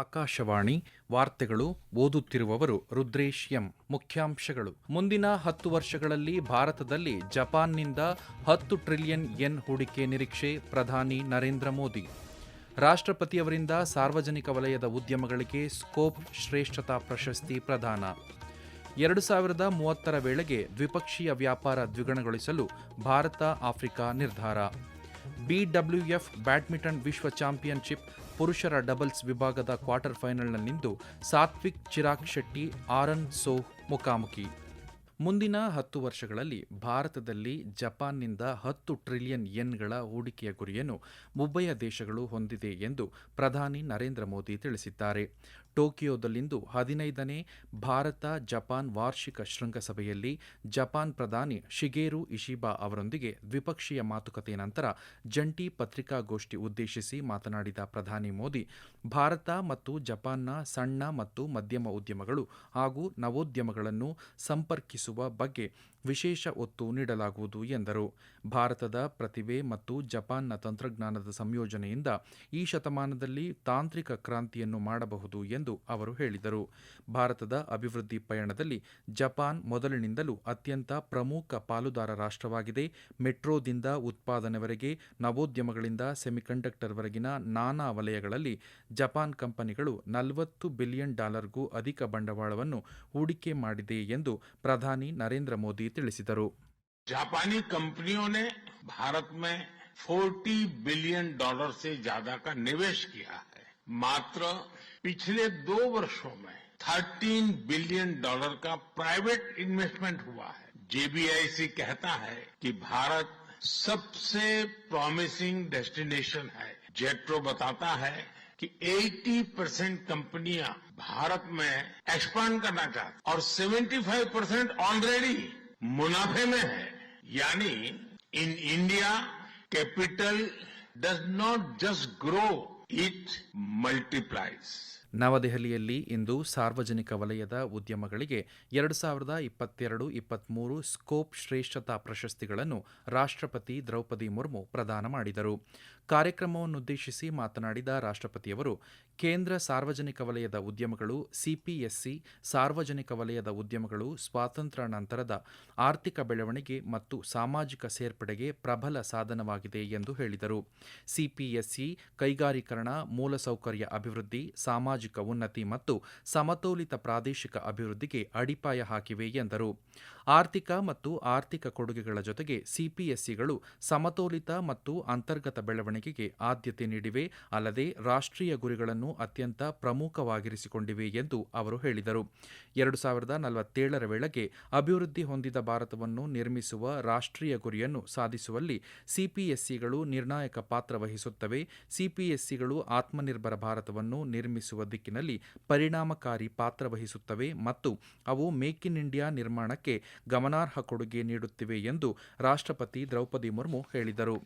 ಆಕಾಶವಾಣಿ ವಾರ್ತೆಗಳು ಓದುತ್ತಿರುವವರು ರುದ್ರೇಶ್ ಎಂ ಮುಖ್ಯಾಂಶಗಳು. ಮುಂದಿನ ಹತ್ತು ವರ್ಷಗಳಲ್ಲಿ ಭಾರತದಲ್ಲಿ ಜಪಾನ್ನಿಂದ ಹತ್ತು ಟ್ರಿಲಿಯನ್ ಎನ್ ಹೂಡಿಕೆ ನಿರೀಕ್ಷೆ ಪ್ರಧಾನಿ ನರೇಂದ್ರ ಮೋದಿ. ರಾಷ್ಟ್ರಪತಿಯವರಿಂದ ಸಾರ್ವಜನಿಕ ವಲಯದ ಉದ್ಯಮಗಳಿಗೆ ಸ್ಕೋಪ್ ಶ್ರೇಷ್ಠತಾ ಪ್ರಶಸ್ತಿ ಪ್ರದಾನ. ಎರಡು ಸಾವಿರದ ಮೂವತ್ತರ ವೇಳೆಗೆ ದ್ವಿಪಕ್ಷೀಯ ವ್ಯಾಪಾರ ದ್ವಿಗುಣಗೊಳಿಸಲು ಭಾರತ ಆಫ್ರಿಕಾ ನಿರ್ಧಾರ ಬಿಡಬ್ಲ್ಯೂಎಫ್ ಬ್ಯಾಡ್ಮಿಂಟನ್ ವಿಶ್ವ ಚಾಂಪಿಯನ್ಶಿಪ್ ಪುರುಷರ ಡಬಲ್ಸ್ ವಿಭಾಗದ ಕ್ವಾರ್ಟರ್ ಫೈನಲ್ನಲ್ಲಿಂದು ಸಾತ್ವಿಕ್ ಚಿರಾಗ್ ಶೆಟ್ಟಿ, ಆರನ್ ಸೋಹ್ ಮುಖಾಮುಖಿ. ಮುಂದಿನ ಹತ್ತು ವರ್ಷಗಳಲ್ಲಿ ಭಾರತದಲ್ಲಿ ಜಪಾನ್ನಿಂದ ಹತ್ತು ಟ್ರಿಲಿಯನ್ ಯೆನ್ಗಳ ಹೂಡಿಕೆಯ ಗುರಿಯನ್ನು ಉಭಯ ದೇಶಗಳು ಹೊಂದಿದೆ ಎಂದು ಪ್ರಧಾನಿ ನರೇಂದ್ರ ಮೋದಿ ತಿಳಿಸಿದ್ದಾರೆ. ಟೋಕಿಯೋದಲ್ಲಿಂದು ಹದಿನೈದನೇ ಭಾರತ ಜಪಾನ್ ವಾರ್ಷಿಕ ಶೃಂಗಸಭೆಯಲ್ಲಿ ಜಪಾನ್ ಪ್ರಧಾನಿ ಶಿಗೇರು ಇಶಿಬಾ ಅವರೊಂದಿಗೆ ದ್ವಿಪಕ್ಷೀಯ ಮಾತುಕತೆ ನಂತರ ಜಂಟಿ ಪತ್ರಿಕಾಗೋಷ್ಠಿ ಉದ್ದೇಶಿಸಿ ಮಾತನಾಡಿದ ಪ್ರಧಾನಿ ಮೋದಿ, ಭಾರತ ಮತ್ತು ಜಪಾನ್ನ ಸಣ್ಣ ಮತ್ತು ಮಧ್ಯಮ ಉದ್ಯಮಗಳು ಹಾಗೂ ನವೋದ್ಯಮಗಳನ್ನು ಸಂಪರ್ಕಿಸುವ ಬಗ್ಗೆ ವಿಶೇಷ ಒತ್ತು ನೀಡಲಾಗುವುದು ಎಂದರು. ಭಾರತದ ಪ್ರತಿಭೆ ಮತ್ತು ಜಪಾನ್ನ ತಂತ್ರಜ್ಞಾನದ ಸಂಯೋಜನೆಯಿಂದ ಈ ಶತಮಾನದಲ್ಲಿ ತಾಂತ್ರಿಕ ಕ್ರಾಂತಿಯನ್ನು ಮಾಡಬಹುದು ಎಂದು ಅವರು ಹೇಳಿದರು. ಭಾರತದ ಅಭಿವೃದ್ಧಿ ಪಯಣದಲ್ಲಿ ಜಪಾನ್ ಮೊದಲಿನಿಂದಲೂ ಅತ್ಯಂತ ಪ್ರಮುಖ ಪಾಲುದಾರ ರಾಷ್ಟ್ರವಾಗಿದೆ. ಮೆಟ್ರೋದಿಂದ ಉತ್ಪಾದನೆವರೆಗೆ, ನವೋದ್ಯಮಗಳಿಂದ ಸೆಮಿಕಂಡಕ್ಟರ್ವರೆಗಿನ ನಾನಾ ವಲಯಗಳಲ್ಲಿ ಜಪಾನ್ ಕಂಪನಿಗಳು ನಲವತ್ತು ಬಿಲಿಯನ್ ಡಾಲರ್ಗೂ ಅಧಿಕ ಬಂಡವಾಳವನ್ನು ಹೂಡಿಕೆ ಮಾಡಿದೆ ಎಂದು ಪ್ರಧಾನಿ ನರೇಂದ್ರ ಮೋದಿ ತಿಳಿಸಿದರು जापानी कंपनियों ने भारत में 40 बिलियन डॉलर से ज्यादा का निवेश किया है मात्र पिछले दो वर्षों में 13 बिलियन डॉलर का प्राइवेट इन्वेस्टमेंट हुआ है जेबीआईसी कहता है कि भारत सबसे प्रॉमिसिंग डेस्टिनेशन है जेट्रो बताता है कि 80 परसेंट कंपनियां भारत में एक्सपांड करना चाहती और 75 परसेंट ऑलरेडी मुनाफे में है यानी in India capital does not just grow it multiplies ನವದೆಹಲಿಯಲ್ಲಿ ಇಂದು ಸಾರ್ವಜನಿಕ ವಲಯದ ಉದ್ಯಮಗಳಿಗೆ ಎರಡು ಸಾವಿರದ ಇಪ್ಪತ್ತೆರಡು ಇಪ್ಪತ್ಮೂರು ಸ್ಕೋಪ್ ಶ್ರೇಷ್ಠತಾ ಪ್ರಶಸ್ತಿಗಳನ್ನು ರಾಷ್ಟ್ರಪತಿ ದ್ರೌಪದಿ ಮುರ್ಮು ಪ್ರದಾನ ಮಾಡಿದರು ಕಾರ್ಯಕ್ರಮವನ್ನುದ್ದೇಶಿಸಿ ಮಾತನಾಡಿದ ರಾಷ್ಟ್ರಪತಿಯವರು, ಕೇಂದ್ರ ಸಾರ್ವಜನಿಕ ವಲಯದ ಉದ್ಯಮಗಳು, ಸಿಪಿಎಸ್ಸಿ, ಸಾರ್ವಜನಿಕ ವಲಯದ ಉದ್ಯಮಗಳು ಸ್ವಾತಂತ್ರ್ಯ ನಂತರದ ಆರ್ಥಿಕ ಬೆಳವಣಿಗೆ ಮತ್ತು ಸಾಮಾಜಿಕ ಸೇರ್ಪಡೆಗೆ ಪ್ರಬಲ ಸಾಧನವಾಗಿದೆ ಎಂದು ಹೇಳಿದರು. ಸಿಪಿಎಸ್ಸಿ, ಕೈಗಾರೀಕರಣ, ಮೂಲಸೌಕರ್ಯ ಅಭಿವೃದ್ಧಿ, ಸಾಮಾಜಿಕ ಉನ್ನತಿ ಮತ್ತು ಸಮತೋಲಿತ ಪ್ರಾದೇಶಿಕ ಅಭಿವೃದ್ಧಿಗೆ ಅಡಿಪಾಯ ಹಾಕಿವೆ ಎಂದರು. ಆರ್ಥಿಕ ಮತ್ತು ಆರ್ಥಿಕ ಕೊಡುಗೆಗಳ ಜೊತೆಗೆ ಸಿಪಿಎಸ್ಸಿಗಳು ಸಮತೋಲಿತ ಮತ್ತು ಅಂತರ್ಗತ ಬೆಳವಣಿಗೆಗೆ ಆದ್ಯತೆ ನೀಡಿವೆ, ಅಲ್ಲದೆ ರಾಷ್ಟ್ರೀಯ ಗುರಿಗಳನ್ನು ಅತ್ಯಂತ ಪ್ರಮುಖವಾಗಿರಿಸಿಕೊಂಡಿವೆ ಎಂದು ಅವರು ಹೇಳಿದರು. ಎರಡು ಸಾವಿರದ ನಲವತ್ತೇಳರ ವೇಳೆಗೆ ಅಭಿವೃದ್ಧಿ ಹೊಂದಿದ ಭಾರತವನ್ನು ನಿರ್ಮಿಸುವ ರಾಷ್ಟ್ರೀಯ ಗುರಿಯನ್ನು ಸಾಧಿಸುವಲ್ಲಿ ಸಿಪಿಎಸ್ಸಿಗಳು ನಿರ್ಣಾಯಕ ಪಾತ್ರ ವಹಿಸುತ್ತವೆ. ಸಿಪಿಎಸ್ಸಿಗಳು ಆತ್ಮನಿರ್ಭರ ಭಾರತವನ್ನು ನಿರ್ಮಿಸುವ ದಿಕ್ಕಿನಲ್ಲಿ ಪರಿಣಾಮಕಾರಿ ಪಾತ್ರ ವಹಿಸುತ್ತವೆ ಮತ್ತು ಅವು ಮೇಕ್ ಇನ್ ಇಂಡಿಯಾ ನಿರ್ಮಾಣಕ್ಕೆ ಗಮನಾರ್ಹ ಕೊಡುಗೆ ನೀಡುತ್ತಿವೆ ಎಂದು ರಾಷ್ಟ್ರಪತಿ ದ್ರೌಪದಿ ಮುರ್ಮು ಹೇಳಿದರು.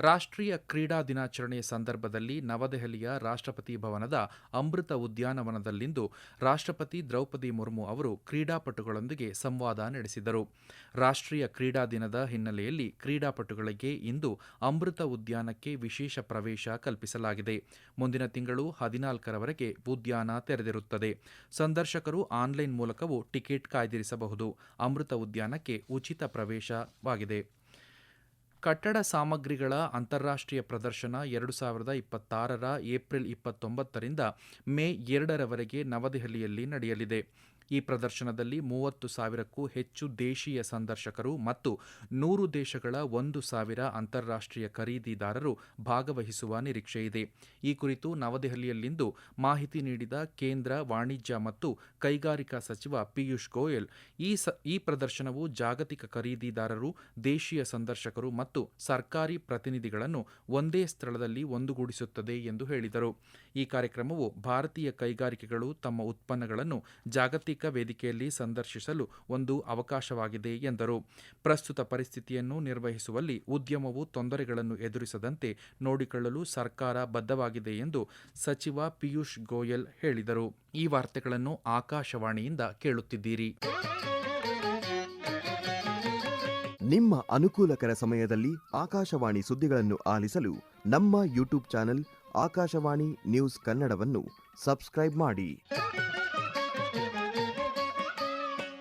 ರಾಷ್ಟ್ರೀಯ ಕ್ರೀಡಾ ದಿನಾಚರಣೆಯ ಸಂದರ್ಭದಲ್ಲಿ ನವದೆಹಲಿಯ ರಾಷ್ಟ್ರಪತಿ ಭವನದ ಅಮೃತ ಉದ್ಯಾನವನದಲ್ಲಿಂದು ರಾಷ್ಟ್ರಪತಿ ದ್ರೌಪದಿ ಮುರ್ಮು ಅವರು ಕ್ರೀಡಾಪಟುಗಳೊಂದಿಗೆ ಸಂವಾದ ನಡೆಸಿದರು. ರಾಷ್ಟ್ರೀಯ ಕ್ರೀಡಾ ದಿನದ ಹಿನ್ನೆಲೆಯಲ್ಲಿ ಕ್ರೀಡಾಪಟುಗಳಿಗೆ ಇಂದು ಅಮೃತ ಉದ್ಯಾನಕ್ಕೆ ವಿಶೇಷ ಪ್ರವೇಶ ಕಲ್ಪಿಸಲಾಗಿದೆ. ಮುಂದಿನ ತಿಂಗಳು ಹದಿನಾಲ್ಕರವರೆಗೆ ಉದ್ಯಾನ ತೆರೆದಿರುತ್ತದೆ. ಸಂದರ್ಶಕರು ಆನ್ಲೈನ್ ಮೂಲಕವೂ ಟಿಕೆಟ್ ಕಾಯ್ದಿರಿಸಬಹುದು. ಅಮೃತ ಉದ್ಯಾನಕ್ಕೆ ಉಚಿತ ಪ್ರವೇಶವಾಗಿದೆ. ಕಟ್ಟಡ ಸಾಮಗ್ರಿಗಳ ಅಂತಾರಾಷ್ಟ್ರೀಯ ಪ್ರದರ್ಶನ ಎರಡು ಸಾವಿರದ ಇಪ್ಪತ್ತಾರರ ಏಪ್ರಿಲ್ ಇಪ್ಪತ್ತೊಂಬತ್ತರಿಂದ ಮೇ ಎರಡರವರೆಗೆ ನವದೆಹಲಿಯಲ್ಲಿ ನಡೆಯಲಿದೆ. ಈ ಪ್ರದರ್ಶನದಲ್ಲಿ ಮೂವತ್ತು ಸಾವಿರಕ್ಕೂ ಹೆಚ್ಚು ದೇಶೀಯ ಸಂದರ್ಶಕರು ಮತ್ತು ನೂರು ದೇಶಗಳ ಒಂದು ಸಾವಿರ ಅಂತಾರಾಷ್ಟ್ರೀಯ ಖರೀದಿದಾರರು ಭಾಗವಹಿಸುವ ನಿರೀಕ್ಷೆಯಿದೆ ಈ ಕುರಿತು ನವದೆಹಲಿಯಲ್ಲಿಂದು ಮಾಹಿತಿ ನೀಡಿದ ಕೇಂದ್ರ ವಾಣಿಜ್ಯ ಮತ್ತು ಕೈಗಾರಿಕಾ ಸಚಿವ ಪಿಯೂಷ್ ಗೋಯಲ್, ಈ ಈ ಪ್ರದರ್ಶನವು ಜಾಗತಿಕ ಖರೀದಿದಾರರು, ದೇಶೀಯ ಸಂದರ್ಶಕರು ಮತ್ತು ಸರ್ಕಾರಿ ಪ್ರತಿನಿಧಿಗಳನ್ನು ಒಂದೇ ಸ್ಥಳದಲ್ಲಿ ಒಂದುಗೂಡಿಸುತ್ತದೆ ಎಂದು ಹೇಳಿದರು. ಈ ಕಾರ್ಯಕ್ರಮವು ಭಾರತೀಯ ಕೈಗಾರಿಕೆಗಳು ತಮ್ಮ ಉತ್ಪನ್ನಗಳನ್ನು ಜಾಗತಿಕ ವೇದಿಕೆಯಲ್ಲಿ ಸಂದರ್ಶಿಸಲು ಒಂದು ಅವಕಾಶವಾಗಿದೆ, ಎಂದರು. ಪ್ರಸ್ತುತ ಪರಿಸ್ಥಿತಿಯನ್ನು ನಿರ್ವಹಿಸುವಲ್ಲಿ ಉದ್ಯಮವು ತೊಂದರೆಗಳನ್ನು ಎದುರಿಸದಂತೆ ನೋಡಿಕೊಳ್ಳಲು ಸರ್ಕಾರ ಬದ್ಧವಾಗಿದೆ ಎಂದು ಸಚಿವ ಪಿಯೂಷ್ ಗೋಯಲ್ ಹೇಳಿದರು. ಈ ವಾರ್ತೆಗಳನ್ನು ಆಕಾಶವಾಣಿಯಿಂದ ಕೇಳುತ್ತಿದ್ದೀರಿ. ನಿಮ್ಮ ಅನುಕೂಲಕರ ಸಮಯದಲ್ಲಿ ಆಕಾಶವಾಣಿ ಸುದ್ದಿಗಳನ್ನು ಆಲಿಸಲು ನಮ್ಮ ಯೂಟ್ಯೂಬ್ ಚಾನೆಲ್ ಆಕಾಶವಾಣಿ ನ್ಯೂಸ್ ಕನ್ನಡವನ್ನು ಸಬ್ಸ್ಕ್ರೈಬ್ ಮಾಡಿ.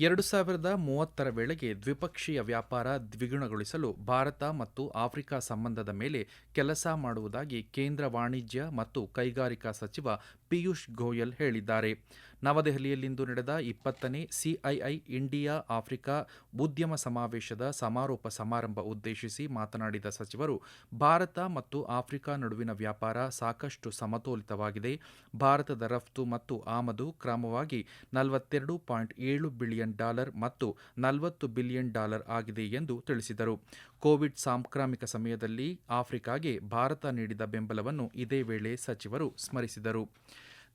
ಎರಡು ಸಾವಿರದ ಮೂವತ್ತರ ವೇಳೆಗೆ ದ್ವಿಪಕ್ಷೀಯ ವ್ಯಾಪಾರ ದ್ವಿಗುಣಗೊಳಿಸಲು ಭಾರತ ಮತ್ತು ಆಫ್ರಿಕಾ ಸಂಬಂಧದ ಮೇಲೆ ಕೆಲಸ ಮಾಡುವುದಾಗಿ ಕೇಂದ್ರ ವಾಣಿಜ್ಯ ಮತ್ತು ಕೈಗಾರಿಕಾ ಸಚಿವ ಪಿಯೂಷ್ ಗೋಯಲ್ ಹೇಳಿದ್ದಾರೆ. ನವದೆಹಲಿಯಲ್ಲಿಂದು ನಡೆದ ಇಪ್ಪತ್ತನೇ ಸಿಐಐ ಇಂಡಿಯಾ ಆಫ್ರಿಕಾ ಉದ್ಯಮ ಸಮಾವೇಶದ ಸಮಾರೋಪ ಸಮಾರಂಭ ಉದ್ದೇಶಿಸಿ ಮಾತನಾಡಿದ ಸಚಿವರು, ಭಾರತ ಮತ್ತು ಆಫ್ರಿಕಾ ನಡುವಿನ ವ್ಯಾಪಾರ ಸಾಕಷ್ಟು ಸಮತೋಲಿತವಾಗಿದೆ. ಭಾರತದ ರಫ್ತು ಮತ್ತು ಆಮದು ಕ್ರಮವಾಗಿ ನಲವತ್ತೆರಡು ಪಾಯಿಂಟ್ ಏಳು ಬಿಲಿಯನ್ ಡಾಲರ್ ಮತ್ತು ನಲವತ್ತು ಬಿಲಿಯನ್ ಡಾಲರ್ ಆಗಿದೆ ಎಂದು ತಿಳಿಸಿದರು. ಕೋವಿಡ್ ಸಾಂಕ್ರಾಮಿಕ ಸಮಯದಲ್ಲಿ ಆಫ್ರಿಕಾಗೆ ಭಾರತ ನೀಡಿದ ಬೆಂಬಲವನ್ನು ಇದೇ ವೇಳೆ ಸಚಿವರು ಸ್ಮರಿಸಿದರು.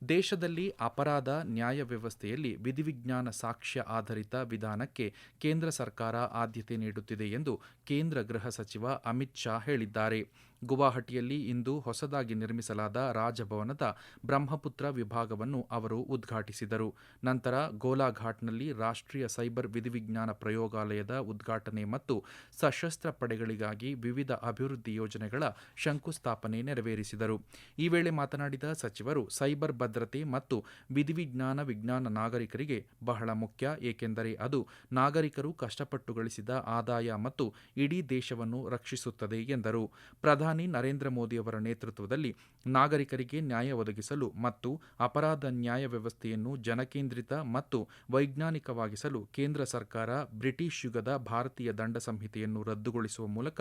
ದೇಶದಲ್ಲಿ ಅಪರಾಧ ನ್ಯಾಯ ವ್ಯವಸ್ಥೆಯಲ್ಲಿ ವಿಧಿವಿಜ್ಞಾನ ಸಾಕ್ಷ್ಯ ಆಧಾರಿತ ವಿಧಾನಕ್ಕೆ ಕೇಂದ್ರ ಸರ್ಕಾರ ಆದ್ಯತೆ ನೀಡುತ್ತಿದೆ ಎಂದು ಕೇಂದ್ರ ಗೃಹ ಸಚಿವ ಅಮಿತ್ ಶಾ ಹೇಳಿದ್ದಾರೆ. ಗುವಾಹಟಿಯಲ್ಲಿ ಇಂದು ಹೊಸದಾಗಿ ನಿರ್ಮಿಸಲಾದ ರಾಜಭವನದ ಬ್ರಹ್ಮಪುತ್ರ ವಿಭಾಗವನ್ನು ಅವರು ಉದ್ಘಾಟಿಸಿದರು. ನಂತರ ಗೋಲಾಘಾಟ್ನಲ್ಲಿ ರಾಷ್ಟ್ರೀಯ ಸೈಬರ್ ವಿಧಿವಿಜ್ಞಾನ ಪ್ರಯೋಗಾಲಯದ ಉದ್ಘಾಟನೆ ಮತ್ತು ಸಶಸ್ತ್ರ ಪಡೆಗಳಿಗಾಗಿ ವಿವಿಧ ಅಭಿವೃದ್ಧಿ ಯೋಜನೆಗಳ ಶಂಕುಸ್ಥಾಪನೆ ನೆರವೇರಿಸಿದರು. ಈ ವೇಳೆ ಮಾತನಾಡಿದ ಸಚಿವರು, ಸೈಬರ್ ಭದ್ರತೆ ಮತ್ತು ವಿಧಿವಿಜ್ಞಾನ ವಿಜ್ಞಾನ ನಾಗರಿಕರಿಗೆ ಬಹಳ ಮುಖ್ಯ, ಏಕೆಂದರೆ ಅದು ನಾಗರಿಕರು ಕಷ್ಟಪಟ್ಟು ಗಳಿಸಿದ ಆದಾಯ ಮತ್ತು ಇಡೀ ದೇಶವನ್ನು ರಕ್ಷಿಸುತ್ತದೆ ಎಂದರು. ಪ್ರಧಾನಿ ನರೇಂದ್ರ ಮೋದಿಯವರ ನೇತೃತ್ವದಲ್ಲಿ ನಾಗರಿಕರಿಗೆ ನ್ಯಾಯ ಒದಗಿಸಲು ಮತ್ತು ಅಪರಾಧ ನ್ಯಾಯ ವ್ಯವಸ್ಥೆಯನ್ನು ಜನಕೇಂದ್ರಿತ ಮತ್ತು ವೈಜ್ಞಾನಿಕವಾಗಿಸಲು ಕೇಂದ್ರ ಸರ್ಕಾರ ಬ್ರಿಟಿಷ್ ಯುಗದ ಭಾರತೀಯ ದಂಡ ಸಂಹಿತೆಯನ್ನು ರದ್ದುಗೊಳಿಸುವ ಮೂಲಕ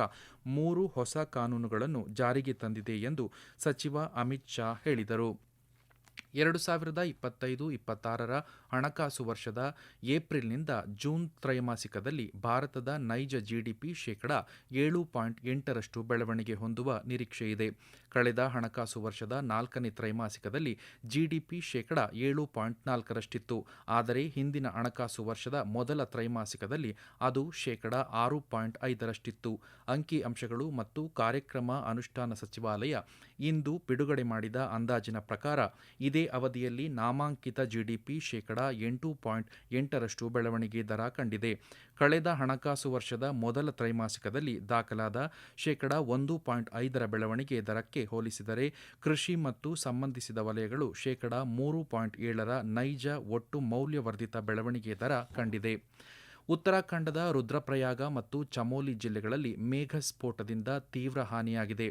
ಮೂರು ಹೊಸ ಕಾನೂನುಗಳನ್ನು ಜಾರಿಗೆ ತಂದಿದೆ ಎಂದು ಸಚಿವ ಅಮಿತ್ ಶಾ ಹೇಳಿದರು. ಎರಡು ಸಾವಿರದ ಇಪ್ಪತ್ತೈದು ಇಪ್ಪತ್ತಾರರ ಹಣಕಾಸು ವರ್ಷದ ಏಪ್ರಿಲ್ನಿಂದ ಜೂನ್ ತ್ರೈಮಾಸಿಕದಲ್ಲಿ ಭಾರತದ ನೈಜ ಜಿಡಿಪಿ ಶೇಕಡ ಏಳು ಪಾಯಿಂಟ್ ಎಂಟರಷ್ಟು ಬೆಳವಣಿಗೆ ಹೊಂದುವ ನಿರೀಕ್ಷೆಯಿದೆ ಕಳೆದ ಹಣಕಾಸು ವರ್ಷದ ನಾಲ್ಕನೇ ತ್ರೈಮಾಸಿಕದಲ್ಲಿ ಜಿಡಿಪಿ ಶೇಕಡ ಏಳು ಪಾಯಿಂಟ್ ನಾಲ್ಕರಷ್ಟಿತ್ತು. ಆದರೆ ಹಿಂದಿನ ಹಣಕಾಸು ವರ್ಷದ ಮೊದಲ ತ್ರೈಮಾಸಿಕದಲ್ಲಿ ಅದು ಶೇಕಡ ಆರು ಪಾಯಿಂಟ್ ಐದರಷ್ಟಿತ್ತು. ಅಂಕಿ ಅಂಶಗಳು ಮತ್ತು ಕಾರ್ಯಕ್ರಮ ಅನುಷ್ಠಾನ ಸಚಿವಾಲಯ ಇಂದು ಬಿಡುಗಡೆ ಮಾಡಿದ ಅಂದಾಜಿನ ಪ್ರಕಾರ ಇದೇ ಅವಧಿಯಲ್ಲಿ ನಾಮಾಂಕಿತ ಜಿಡಿಪಿ ಶೇಕಡ ಎಂಟು ಪಾಯಿಂಟ್ ಎಂಟರಷ್ಟು ಬೆಳವಣಿಗೆ ದರ ಕಂಡಿದೆ. ಕಳೆದ ಹಣಕಾಸು ವರ್ಷದ ಮೊದಲ ತ್ರೈಮಾಸಿಕದಲ್ಲಿ ದಾಖಲಾದ ಶೇಕಡ ಒಂದು ಪಾಯಿಂಟ್ ಐದರ ಬೆಳವಣಿಗೆ ದರಕ್ಕೆ ಹೋಲಿಸಿದರೆ ಕೃಷಿ ಮತ್ತು ಸಂಬಂಧಿಸಿದ ವಲಯಗಳು ಶೇಕಡ ಮೂರು ಪಾಯಿಂಟ್ ಏಳರ ನೈಜ ಒಟ್ಟು ಮೌಲ್ಯವರ್ಧಿತ ಬೆಳವಣಿಗೆ ದರ ಕಂಡಿದೆ. ಉತ್ತರಾಖಂಡದ ರುದ್ರಪ್ರಯಾಗ ಮತ್ತು ಚಮೋಲಿ ಜಿಲ್ಲೆಗಳಲ್ಲಿ ಮೇಘ ಸ್ಫೋಟದಿಂದ ತೀವ್ರ ಹಾನಿಯಾಗಿದೆ.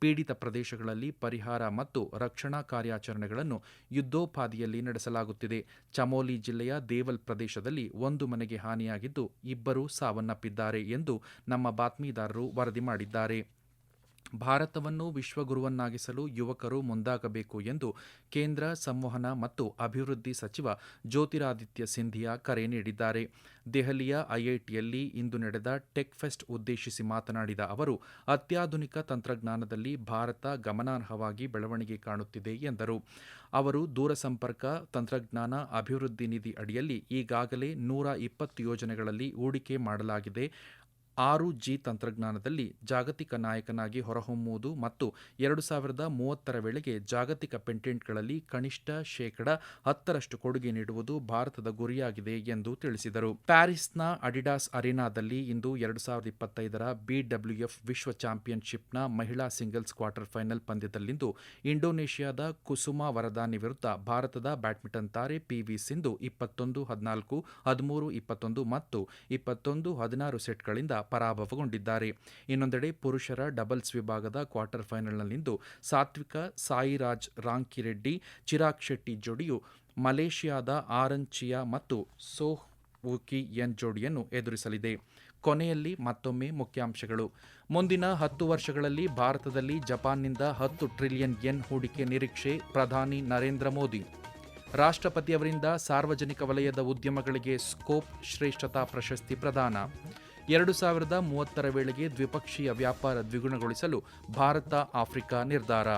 ಪೀಡಿತ ಪ್ರದೇಶಗಳಲ್ಲಿ ಪರಿಹಾರ ಮತ್ತು ರಕ್ಷಣಾ ಕಾರ್ಯಾಚರಣೆಗಳನ್ನು ಯುದ್ಧೋಪಾದಿಯಲ್ಲಿ ನಡೆಸಲಾಗುತ್ತಿದೆ. ಚಮೋಲಿ ಜಿಲ್ಲೆಯ ದೇವಲ್ ಪ್ರದೇಶದಲ್ಲಿ ಒಂದು ಮನೆಗೆ ಹಾನಿಯಾಗಿದ್ದು ಇಬ್ಬರು ಸಾವನ್ನಪ್ಪಿದ್ದಾರೆ ಎಂದು ನಮ್ಮ ಬಾತ್ಮೀದಾರರು ವರದಿ ಮಾಡಿದ್ದಾರೆ. ಭಾರತವನ್ನು ವಿಶ್ವಗುರುವನ್ನಾಗಿಸಲು ಯುವಕರು ಮುಂದಾಗಬೇಕು ಎಂದು ಕೇಂದ್ರ ಸಂವಹನ ಮತ್ತು ಅಭಿವೃದ್ಧಿ ಸಚಿವ ಜ್ಯೋತಿರಾದಿತ್ಯ ಸಿಂಧಿಯಾ ಕರೆ ನೀಡಿದ್ದಾರೆ. ದೆಹಲಿಯ ಐಐಟಿಯಲ್ಲಿ ಇಂದು ನಡೆದ ಟೆಕ್ ಫೆಸ್ಟ್ ಉದ್ದೇಶಿಸಿ ಮಾತನಾಡಿದ ಅವರು, ಅತ್ಯಾಧುನಿಕ ತಂತ್ರಜ್ಞಾನದಲ್ಲಿ ಭಾರತ ಗಮನಾರ್ಹವಾಗಿ ಬೆಳವಣಿಗೆ ಕಾಣುತ್ತಿದೆ ಎಂದರು. ಅವರು ದೂರಸಂಪರ್ಕ, ತಂತ್ರಜ್ಞಾನ, ಅಭಿವೃದ್ಧಿ ನಿಧಿ ಅಡಿಯಲ್ಲಿ ಈಗಾಗಲೇ ನೂರ ಇಪ್ಪತ್ತು ಯೋಜನೆಗಳಲ್ಲಿ ಹೂಡಿಕೆ ಮಾಡಲಾಗಿದೆ. ಆರು ಜಿ ತಂತ್ರಜ್ಞಾನದಲ್ಲಿ ಜಾಗತಿಕ ನಾಯಕನಾಗಿ ಹೊರಹೊಮ್ಮುವುದು ಮತ್ತು ಎರಡು ಸಾವಿರದ ಮೂವತ್ತರ ವೇಳೆಗೆ ಜಾಗತಿಕ ಪೆಂಟೆಂಟ್ಗಳಲ್ಲಿ ಕನಿಷ್ಠ ಶೇಕಡ ಹತ್ತರಷ್ಟು ಕೊಡುಗೆ ನೀಡುವುದು ಭಾರತದ ಗುರಿಯಾಗಿದೆ ಎಂದು ತಿಳಿಸಿದರು. ಪ್ಯಾರಿಸ್ನ ಅಡಿಡಾಸ್ ಅರೀನಾದಲ್ಲಿ ಇಂದು ಎರಡು ಸಾವಿರದ ಇಪ್ಪತ್ತೈದರ ಬಿಡಬ್ಲ್ಯೂಎಫ್ ವಿಶ್ವ ಚಾಂಪಿಯನ್ಶಿಪ್ನ ಮಹಿಳಾ ಸಿಂಗಲ್ಸ್ ಕ್ವಾರ್ಟರ್ ಫೈನಲ್ ಪಂದ್ಯದಲ್ಲಿಂದು ಇಂಡೋನೇಷ್ಯಾದ ಕುಸುಮಾ ವರದಾನಿ ವಿರುದ್ಧ ಭಾರತದ ಬ್ಯಾಡ್ಮಿಂಟನ್ ತಾರೆ ಪಿವಿ ಸಿಂಧು ಇಪ್ಪತ್ತೊಂದು ಹದಿನಾಲ್ಕು, ಹದಿಮೂರು, ಇಪ್ಪತ್ತೊಂದು ಮತ್ತು ಇಪ್ಪತ್ತೊಂದು ಹದಿನಾರು ಸೆಟ್ಗಳಿಂದ ಪರಾಭವಗೊಂಡಿದ್ದಾರೆ. ಇನ್ನೊಂದೆಡೆ ಪುರುಷರ ಡಬಲ್ಸ್ ವಿಭಾಗದ ಕ್ವಾರ್ಟರ್ ಫೈನಲ್ನಲ್ಲಿಂದು ಸಾತ್ವಿಕ ಸಾಯಿರಾಜ್ ರಾಂಕಿರೆಡ್ಡಿ, ಚಿರಾಗ್ ಶೆಟ್ಟಿ ಜೋಡಿಯು ಮಲೇಷಿಯಾದ ಆರಂಚಿಯಾ ಮತ್ತು ಸೋಹ್ ವುಕಿ ಎನ್ ಜೋಡಿಯನ್ನು ಎದುರಿಸಲಿದೆ. ಕೊನೆಯಲ್ಲಿ ಮತ್ತೊಮ್ಮೆ ಮುಖ್ಯಾಂಶಗಳು. ಮುಂದಿನ ಹತ್ತು ವರ್ಷಗಳಲ್ಲಿ ಭಾರತದಲ್ಲಿ ಜಪಾನ್ನಿಂದ ಹತ್ತು ಟ್ರಿಲಿಯನ್ ಎನ್ ಹೂಡಿಕೆ ನಿರೀಕ್ಷೆ ಪ್ರಧಾನಿ ನರೇಂದ್ರ ಮೋದಿ. ರಾಷ್ಟ್ರಪತಿಯವರಿಂದ ಸಾರ್ವಜನಿಕ ವಲಯದ ಉದ್ಯಮಗಳಿಗೆ ಸ್ಕೋಪ್ ಶ್ರೇಷ್ಠತಾ ಪ್ರಶಸ್ತಿ ಪ್ರದಾನ. ಎರಡು ಸಾವಿರದ ಮೂವತ್ತರ ವೇಳೆಗೆ ದ್ವಿಪಕ್ಷೀಯ ವ್ಯಾಪಾರ ದ್ವಿಗುಣಗೊಳಿಸಲು ಭಾರತ ಆಫ್ರಿಕಾ ನಿರ್ಧಾರ.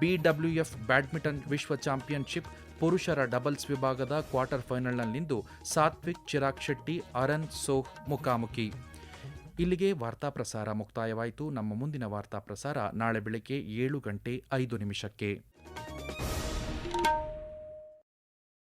ಬಿಡಬ್ಲ್ಯೂಎಫ್ ಬ್ಯಾಡ್ಮಿಂಟನ್ ವಿಶ್ವ ಚಾಂಪಿಯನ್ಶಿಪ್ ಪುರುಷರ ಡಬಲ್ಸ್ ವಿಭಾಗದ ಕ್ವಾರ್ಟರ್ ಫೈನಲ್ನಲ್ಲಿಂದು ಸಾತ್ವಿಕ್ ಚಿರಾಗ್ ಶೆಟ್ಟಿ, ಅರನ್ ಸೋಹ್ ಮುಖಾಮುಖಿ. ಇಲ್ಲಿಗೆ ವಾರ್ತಾ ಪ್ರಸಾರ ಮುಕ್ತಾಯವಾಯಿತು. ನಮ್ಮ ಮುಂದಿನ ವಾರ್ತಾ ಪ್ರಸಾರ ನಾಳೆ ಬೆಳಗ್ಗೆ ಏಳು ಗಂಟೆ ಐದು ನಿಮಿಷಕ್ಕೆ.